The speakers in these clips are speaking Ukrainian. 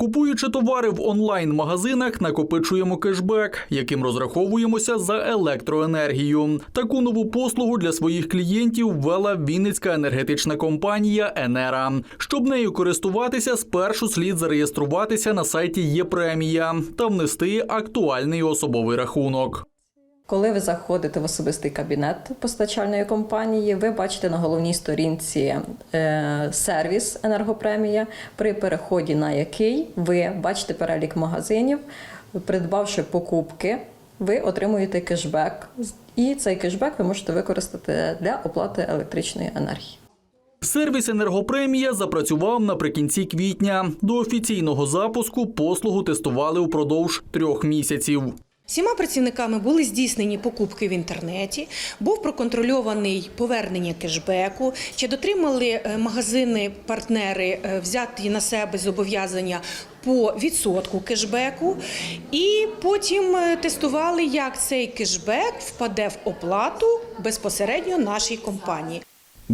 Купуючи товари в онлайн-магазинах, накопичуємо кешбек, яким розраховуємося за електроенергію. Таку нову послугу для своїх клієнтів ввела Вінницька енергетична компанія Енера. Щоб нею користуватися, спершу слід зареєструватися на сайті ЄПремія та внести актуальний особовий рахунок. Коли ви заходите в особистий кабінет постачальної компанії, ви бачите на головній сторінці е, сервіс енергопремія, при переході на який ви бачите перелік магазинів, придбавши покупки, ви отримуєте кешбек, і цей кешбек ви можете використати для оплати електричної енергії. Сервіс енергопремія запрацював наприкінці квітня. До офіційного запуску послугу тестували упродовж трьох місяців. Всіма працівниками були здійснені покупки в інтернеті, був проконтрольований повернення кешбеку, чи дотримали е, магазини-партнери е, взяти на себе зобов'язання по відсотку кешбеку, і потім е, тестували, як цей кешбек впаде в оплату безпосередньо нашій компанії.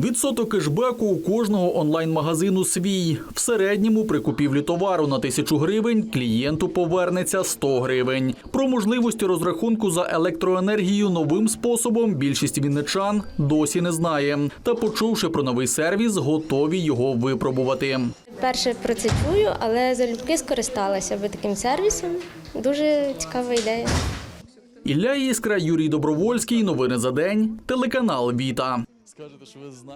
Відсоток кешбеку у кожного онлайн-магазину свій. В середньому при купівлі товару на тисячу гривень клієнту повернеться 100 гривень. Про можливості розрахунку за електроенергію новим способом більшість вінничан досі не знає. Та, почувши про новий сервіс, готові його випробувати. Перше про це чую, але залюбки скористалася би таким сервісом. Дуже цікава ідея. Ілля Іскра, Юрій Добровольський. Новини за день. Телеканал Віта скажете, що ви знаєте.